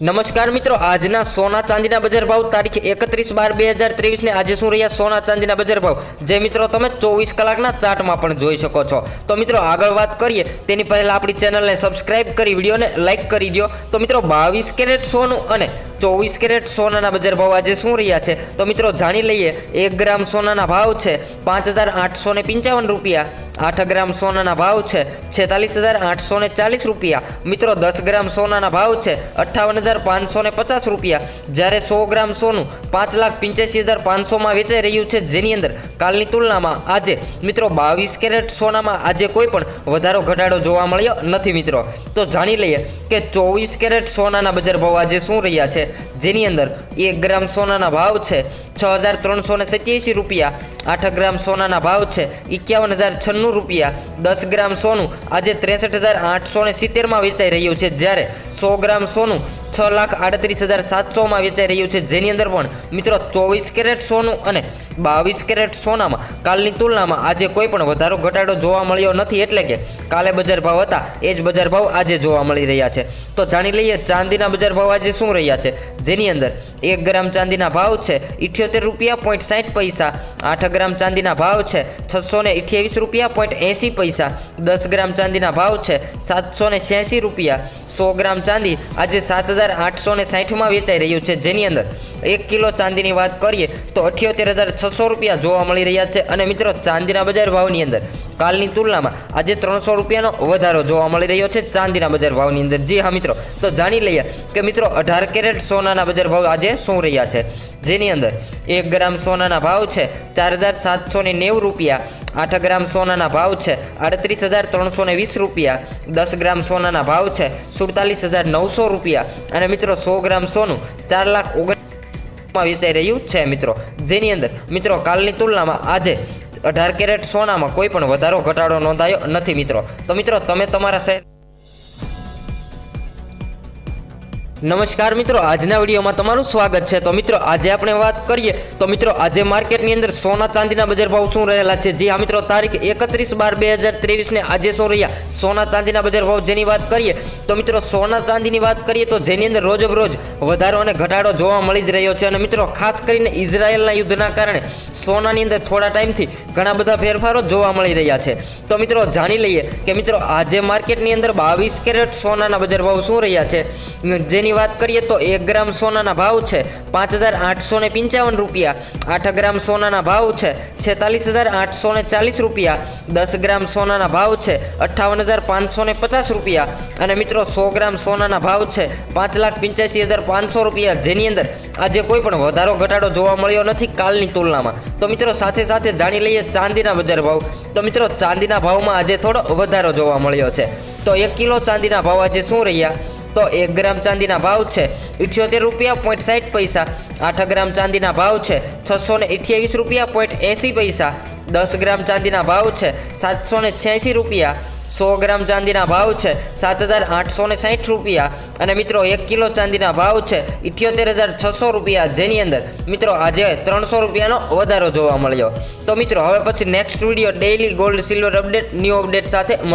નમસ્કાર મિત્રો, આજના સોના ચાંદીના બજાર ભાવ તારીખ એકત્રીસ બાર બે હજાર ત્રેવીસને આજે શું રહ્યા સોના ચાંદીના બજાર ભાવ? જે મિત્રો તમે ચોવીસ કલાકના ચાર્ટમાં પણ જોઈ શકો છો. તો મિત્રો, આગળ વાત કરીએ, તેની પહેલાં આપણી ચેનલને સબસ્ક્રાઇબ કરી, વિડીયોને લાઇક કરી દો તો મિત્રો, બાવીસ કેરેટ સોનું અને ચોવીસ કેરેટ સોનાના બજાર ભાવ આજે શું રહ્યા છે? તો મિત્રો જાણી લઈએ, એક ગ્રામ સોનાના ભાવ છે પાંચ હજાર આઠસો ને પંચાવન રૂપિયા, આઠ ગ્રામ સોનાના ભાવ છે છેતાલીસ હજાર આઠસો ને ચાલીસ રૂપિયા. મિત્રો દસ ગ્રામ સોનાના ભાવ છે અઠ્ઠાવન હજાર પાંચસો ને પચાસ રૂપિયા. જ્યારે સો ગ્રામ સોનું પાંચ લાખ પંચ્યાસી હજાર પાંચસોમાં વેચાઈ રહ્યું છે જેની અંદર કાલની તુલનામાં આજે મિત્રો બાવીસ કેરેટ સોનામાં આજે કોઈ પણ વધારો, ઘટાડો જોવા મળ્યો નથી મિત્રો. તો જાણી લઈએ કે ચોવીસ કેરેટ સોનાના બજાર ભાવ આજે શું રહ્યા છે? જેની અંદર એક ગ્રામ સોનાના ભાવ છે, છ હજાર ત્રણસો ને સત્યાસી રૂપિયા, આઠ ગ્રામ સોનાના ભાવ છે, એકાવન હજાર છન્નું રૂપિયા, દસ ગ્રામ સોનું આજે ત્રેસઠ હજાર આઠસો ને સિત્તેરમાં વેચાઈ રહ્યું છે. જ્યારે સો ગ્રામ સોનું છ લાખ આડત્રીસ હજાર સાતસોમાં વેચાઈ રહ્યું છે. જેની અંદર પણ મિત્રો ચોવીસ કેરેટ સોનું અને બાવીસ કેરેટ સોનામાં કાલની તુલનામાં આજે કોઈ પણ વધારો ઘટાડો જોવા મળ્યો નથી. એટલે કે કાલે બજાર ભાવ હતા, એ જ બજાર ભાવ આજે જોવા મળી રહ્યા છે. તો જાણી લઈએ ચાંદીના બજાર ભાવ આજે શું રહ્યા છે. જેની અંદર એક ગ્રામ ચાંદીના ભાવ છે ઇઠ્યોતેર રૂપિયા પોઈન્ટ સાઠ પૈસા, આઠ ગ્રામ ચાંદીના ભાવ છે છસો ને અઠ્યાવીસ રૂપિયા પોઈન્ટ એંસી પૈસા, દસ ગ્રામ ચાંદીના ભાવ છે સાતસો ને રૂપિયા, સો ગ્રામ ચાંદી આજે સાત હજાર આઠસો ને સાઠમાં વેચાઈ રહ્યું છે. જેની અંદર એક કિલો ચાંદીની વાત કરીએ તો અઠ્યોતેર હજાર છસો રૂપિયા જોવા મળી રહ્યા છે. અને મિત્રો, ચાંદીના બજાર ભાવની અંદર કાલની તુલનામાં આજે ત્રણસો રૂપિયાનો વધારો જોવા મળી રહ્યો છે ચાંદીના બજાર ભાવની અંદર. જી હા, મિત્રો. તો જાણી લઈએ કે મિત્રો, અઢાર કેરેટ સોનાના બજાર ભાવ આજે શું રહ્યા છે? જેની અંદર એક ગ્રામ સોનાના ભાવ છે ચાર હજાર સાતસો નેવું રૂપિયા આઠ ગ્રામ સોનાના ભાવ છે અડત્રીસ હજાર ત્રણસો ને વીસ રૂપિયા. દસ ગ્રામ સોનાના ભાવ છે, સુડતાલીસ હજાર નવસો રૂપિયા. અને મિત્રો, સો ગ્રામ સોનું ચાર લાખ ઓગણમાં વેચાઈ રહ્યું છે, મિત્રો. જેની અંદર, મિત્રો, કાલની તુલનામાં આજે અઢાર કેરેટ સોનામાં કોઈ પણ વધારો ઘટાડો નોંધાયો નથી, મિત્રો. તો મિત્રો, તમે તમારા શહેર નમસ્કાર મિત્રો, આજના વિડીયોમાં તમારું સ્વાગત છે. તો મિત્રો, આજે આપણે વાત કરીએ. તો મિત્રો, આજે માર્કેટની અંદર સોના ચાંદીના બજાર ભાવ શું રહેલા છે? જી હા મિત્રો, તારીખ એકત્રીસ બાર બે હજાર ત્રેવીસને આજે શું રહ્યા? સોના ચાંદીના બજાર ભાવ જેની વાત કરીએ, તો મિત્રો, સોના ચાંદીની વાત કરીએ, તો જેની અંદર રોજ રોજ વધારો અને ઘટાડો જોવા મળી જ રહ્યો છે. અને મિત્રો, ખાસ કરીને ઇઝરાયેલના યુદ્ધના કારણે સોનાની અંદર થોડા ટાઈમથી ઘણા બધા ફેરફારો જોવા મળી રહ્યા છે. તો મિત્રો, જાણી લઈએ કે મિત્રો, આજે માર્કેટની અંદર બાવીસ કેરેટ સોનાના બજાર ભાવ શું રહ્યા છે? જેની વાત કરીએ તો એક ગ્રામ સોનાના ભાવ છે પાંચ હજાર આઠસો ને પંચાવન રૂપિયા. આઠ ગ્રામ સોનાના ભાવ છે છેતાલીસ હજાર આઠસો ને ચાલીસ રૂપિયા. દસ ગ્રામ સોનાના ભાવ છે અઠ્ઠાવન હજાર પાંચસો ને પચાસ રૂપિયા. અને મિત્રો સો ગ્રામ સોનાના ભાવ છે પાંચ લાખ પંચ્યાસી હજાર પાંચસો રૂપિયા. જેની અંદર આજે કોઈ પણ વધારો ઘટાડો જોવા મળ્યો નથી કાલની તુલનામાં. તો મિત્રો સાથે સાથે જાણી લઈએ ચાંદીના બજાર ભાવ. તો મિત્રો ચાંદીના ભાવમાં આજે થોડો વધારો જોવા મળ્યો છે. તો એક કિલો ચાંદીના ભાવ આજે શું રહ્યા? તો એક ગ્રામ ચાંદીના ભાવ છે. ઇઠ્યોતેર રૂપિયા પોઈન્ટ સાઠ પૈસા. આઠ ગ્રામ ચાંદીના ભાવ છે છસો ને અઠ્યાવીસ રૂપિયા પોઈન્ટ એંસી પૈસા. દસ ગ્રામ ચાંદીના ભાવ છે સાતસો ને છ્યાસી રૂપિયા. સો ગ્રામ ચાંદીના ભાવ છે સાત હજાર આઠસો ને સાઠ રૂપિયા. અને મિત્રો, એક કિલો ચાંદીના ભાવ છે ઇઠ્યોતેર હજાર છસો રૂપિયા જેની અંદર. મિત્રો, આજે ત્રણસો રૂપિયાનો વધારો જોવા મળ્યો. તો મિત્રો, હવે પછી next video daily gold silver update new update સાથે મળી